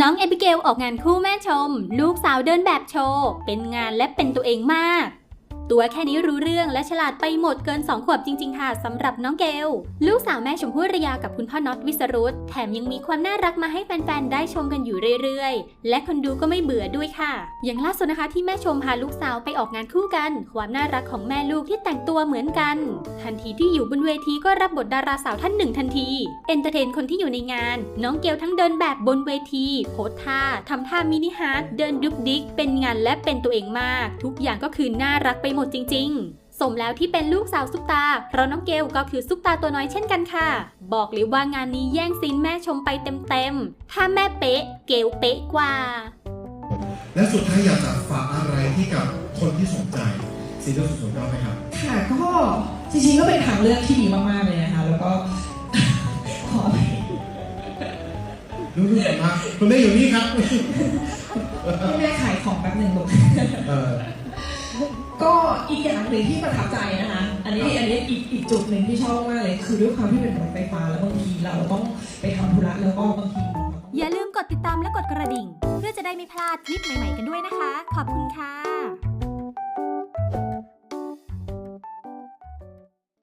น้องเอบิเกลออกงานคู่แม่ชม ลูกสาวเดินแบบโชว์ เป็นงานและเป็นตัวเองมาก ตัวแค่นี้รู้เรื่องและฉลาดไปหมดเกิน 2 ขวบจริง ๆ ค่ะสำหรับน้องเกล ลูกสาวแม่ชมพู่ระยากับคุณพ่อน็อตวิสรุตแถมยังมีความน่ารักมาให้แฟน ๆ ได้ชมกันอยู่เรื่อย ๆ และคนดูก็ไม่เบื่อด้วยค่ะ อย่างล่าสุดนะคะที่แม่ชมพาลูกสาวไปออกงานคู่กัน ความน่ารักของแม่ลูกที่แต่งตัวเหมือนกัน ทันทีที่อยู่บนเวทีก็รับบทดาราสาวท่านหนึ่งทันทีเอนเตอร์เทนคนที่อยู่ในงาน น้องเกลทั้งเดินแบบบนเวทีโพสท่าทำท่ามินิฮาร์ดเดินดุกดิกเป็นงานและเป็นตัวเองมาก ทุกอย่างก็คือน่ารักไปหมดจริง ๆ สมแล้วที่เป็นลูกสาวซุปตา เพราะน้องเกลก็คือซุปตาตัวน้อยเช่นกันค่ะ บอกเลยว่างานนี้แย่งซีนแม่ชมไปเต็มๆ ถ้าแม่เป๊ะ เกลเป๊ะกว่า และสุดท้ายอยากจะฝากอะไรที่กับคนที่สนใจซีรีส์สุดๆยอดไหมครับค่ะก็จริงๆก็เป็นทางเลือกที่ดีมากๆเลยนะคะ แล้วก็ขอไปรู้สึกมากคุณแม่อยู่นี่ครับให้แม่ขายของแป๊บหนึ่งลูกเ็อีกอย่างหนึ่งที่ประทับใจนะคะ อันนี้อันนี้อีกอีกจุดหนึ่งที่ชอบมากเลยคือด้วยความที่เป็นรถไฟฟ้าแล้วบางทีเราต้องไปทำธุระแล้วก็บางที อย่าลืมกดติดตามและกดกระดิ่ง เพื่อจะได้ไม่พลาดคลิปใหม่ๆกันด้วยนะคะ ขอบคุณ